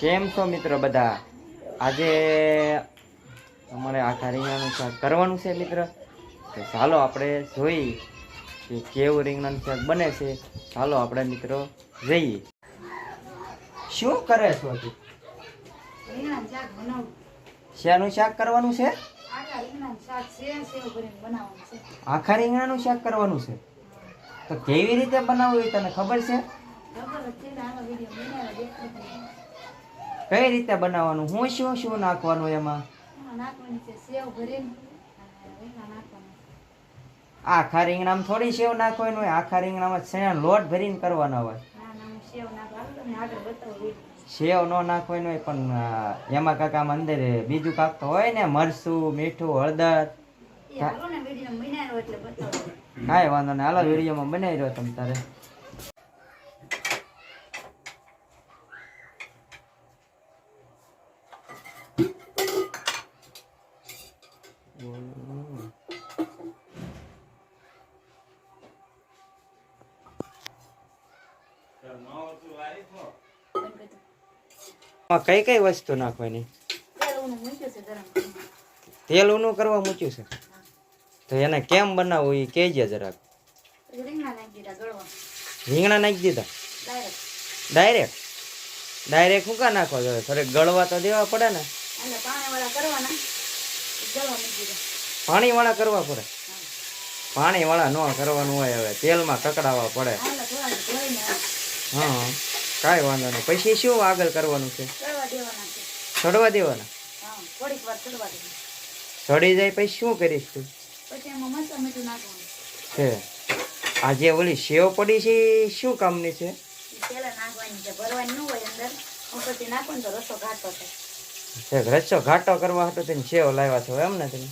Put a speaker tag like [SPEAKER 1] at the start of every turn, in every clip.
[SPEAKER 1] કેમ છો મિત્રો બધા? આજે અમારે આખા રીંગણાનું શાક કરવાનું છે મિત્ર. તો ચાલો આપણે જોઈ કે કેવું રીંગણાનું શાક બને છે. ચાલો આપણે મિત્રો જઈએ. શું કરે છો તું શેનું શાક કરવાનું છે.
[SPEAKER 2] આખા રીંગણાનું શાક
[SPEAKER 1] કરવાનું છે? તો કેવી રીતે બનાવવું એ તને ખબર છે? કઈ રીતે બનાવવાનું? હું શું શું નાખવાનું એમાં? આખા રીંગણામાં થોડી સેવ નાખવાની હોય આખા રીંગણામાં શેણ લોટ ભરીને કરવાના હોય.
[SPEAKER 2] સેવ
[SPEAKER 1] ન નાખવાનું હોય પણ એમાં કાકા અંદર બીજું કાક તો હોય ને મરચું મીઠું હળદર. કાંઈ વાંધો નહીં. હાલો વિડીયોમાં બનાવી રહ્યો તમે તારે. આમાં કઈ કઈ વસ્તુ નાખવાની?
[SPEAKER 2] તેલ ઊનું છે
[SPEAKER 1] કરવા મૂક્યું છે? તો એને કેમ બનાવવું એ કહેજે જરાક.
[SPEAKER 2] રીંગણા નાખી દીધા? ડાયરેક્ટ
[SPEAKER 1] ડાયરેક્ટ હું કા નાખો જોઈએ? થોડીક ગળવા તો દેવા પડે ને.
[SPEAKER 2] પાણી પાણીવાળા
[SPEAKER 1] કરવા પડે.
[SPEAKER 2] પાણી
[SPEAKER 1] પાણીવાળા ન કરવાનું હોય હવે. તેલમાં કકડાવા પડે.
[SPEAKER 2] હા,
[SPEAKER 1] હા કાંઈ વાંધો નહીં. પછી શું આગળ કરવાનું છે
[SPEAKER 2] છે?
[SPEAKER 1] સડવા દેવાના?
[SPEAKER 2] થોડીક વાર ચડવા દેવાના
[SPEAKER 1] સડી જાય પછી શું કરીશ તું?
[SPEAKER 2] પછી એમાં મરચાં મીઠું નાખવાનું.
[SPEAKER 1] છે. આ જે ઓલી સેવ પડી છે શું કામની છે?
[SPEAKER 2] ઈ નાખવાની છે. ભરવાની ન હોય અંદર. ઉપરથી નાખો તો રસો ઘાટો થાય.
[SPEAKER 1] છે રસ્સો ઘાટો કરવા હતો તેને સેવ લાવ્યા છો એમ ને તમે?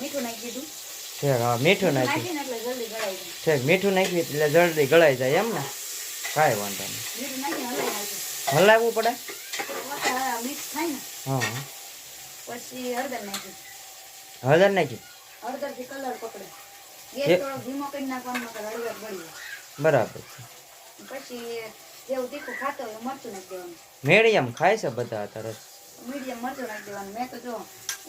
[SPEAKER 2] મીઠું નાખી દીધું.
[SPEAKER 1] છે હા મીઠું નાખ્યું.
[SPEAKER 2] એટલે જલ્દી ગળાઈ જાય.
[SPEAKER 1] છે મીઠું નાખ્યું એટલે જલ્દી ગળાઈ જાય એમ ને? કાંઈ વાંધો નહીં. હલાવવું પડે?
[SPEAKER 2] થાય ને?
[SPEAKER 1] હા.
[SPEAKER 2] પછી હળદર નાખી.
[SPEAKER 1] હળદર નાખી?
[SPEAKER 2] હળદરથી કલર પકડે. ગેસ થોડો ધીમો કરી નાખવાનો તો હળદર બળી
[SPEAKER 1] બરાબર છે.
[SPEAKER 2] પછી જેવું તીખું ખાતો હોય મરચું નાખી દેવાનું.
[SPEAKER 1] મીડિયમ ખાય છે બધા અત્યારે.
[SPEAKER 2] મીડિયમ મરચું નાખી દેવાનું. મેં તો જો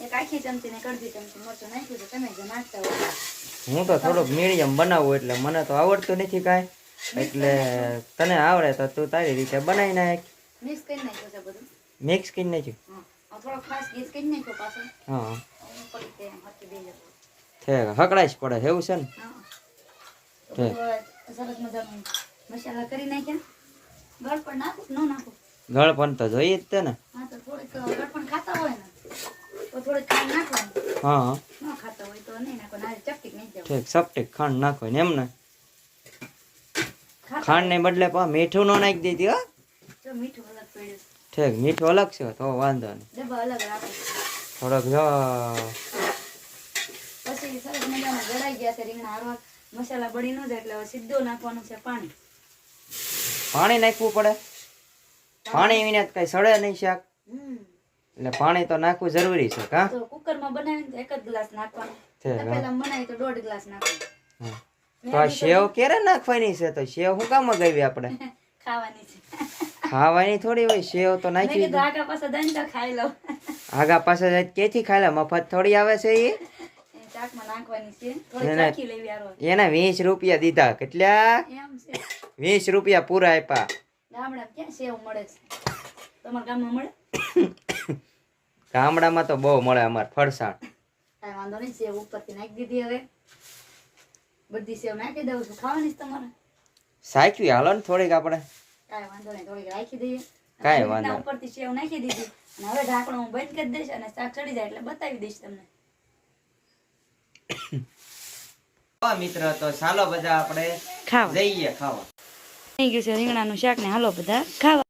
[SPEAKER 2] એક આખી ચમચી ને ચમચી મરચું નાખ્યું તો તમે જે નાખતા હોય.
[SPEAKER 1] હું તો થોડુંક મીડિયમ બનાવું એટલે મને તો આવડતું નથી કાંઈ. એટલે તને આવડે તો તું તારી રીતે બનાવી નાખ.
[SPEAKER 2] મિક્સ કરી નાખ્યું છે બધું?
[SPEAKER 1] મિક્સ કરી નાખ્યું
[SPEAKER 2] હા જતો
[SPEAKER 1] હકડાઈશ પડે એવું છે ને
[SPEAKER 2] હા તો સરસ મજાનું મસાલા કરી નાખ્યા ગળ પણ નાખું ન નાખું
[SPEAKER 1] ગળ તો જોઈએ જ તે ને
[SPEAKER 2] હા તો થોડીક ગળપણ ખાતા હોય ને તો થોડીક ખાંડ નાખવાની
[SPEAKER 1] હા
[SPEAKER 2] ન ખાતા હોય તો નહીં નાખો ના ચપટીક નહીં જવું
[SPEAKER 1] ઠીક ચપટીક ખાંડ નાખો ને એમ ને
[SPEAKER 2] ખાંડ
[SPEAKER 1] ખાંડને બદલે પા મીઠું ન નાખી દીધી હો
[SPEAKER 2] મીઠું અલગ પડ્યું
[SPEAKER 1] ઠીક મીઠું અલગ છે તો વાંધો નહીં.
[SPEAKER 2] અલગ
[SPEAKER 1] થોડોક જો.
[SPEAKER 2] પછી સરસ મજાના ગળાઈ ગયા છે રીંગણા હારવા મસાલા બળી ન જાય એટલે સીધો નાખવાનું છે પાણી.
[SPEAKER 1] પાણી નાખવું પડે. પાણી વિના કઈ સડે નહીં શાક. એટલે પાણી તો નાખવું જરૂરી છે કા?
[SPEAKER 2] તો કુકરમાં બનાવીને તો એક જ ગ્લાસ નાખવાનો. પેલા બનાવી તો દોઢ ગ્લાસ નાખવાનો.
[SPEAKER 1] તો આ સેવ ક્યારે નાખવાની છે? તો સેવ હું કામ મગાવી આપણે
[SPEAKER 2] ખાવાની છે.
[SPEAKER 1] ખાવાની થોડી હોય સેવ તો નાખી
[SPEAKER 2] આગા પાસે દઈને તો ખાઈ લો
[SPEAKER 1] આગા પાસે જાય ક્યાંથી લે? મફત થોડી આવે છે એ? એને- વીસ રૂપિયા દીધા. કેટલા? વીસ રૂપિયા પૂરા આપ્યા.
[SPEAKER 2] ગામડામાં
[SPEAKER 1] તો બહુ મળે અમારે ફરસાણ.
[SPEAKER 2] વાંધો નહીં સેવ ઉપરથી નાખી દીધી હવે. બધી સેવ નાખી દઉં છું. ખાવાની તમારે?
[SPEAKER 1] સાચવી હાલો ને થોડીક આપણે.
[SPEAKER 2] કાંઈ વાંધો નહીં થોડીક રાખી દઈએ.
[SPEAKER 1] કાંઈ વાંધો
[SPEAKER 2] ઉપરથી સેવ નાખી દીધી. અને હવે ઢાંકણું હું બંધ કરી દઈશ અને શાક ચડી જાય એટલે બતાવી દઈશ તમને.
[SPEAKER 1] મિત્ર તો ચાલો બધા આપણે
[SPEAKER 2] ખાવા.
[SPEAKER 1] જઈએ ખાવા.
[SPEAKER 2] થઈ ગયું છે રીંગણાનું શાક ને હાલો બધા ખાવા.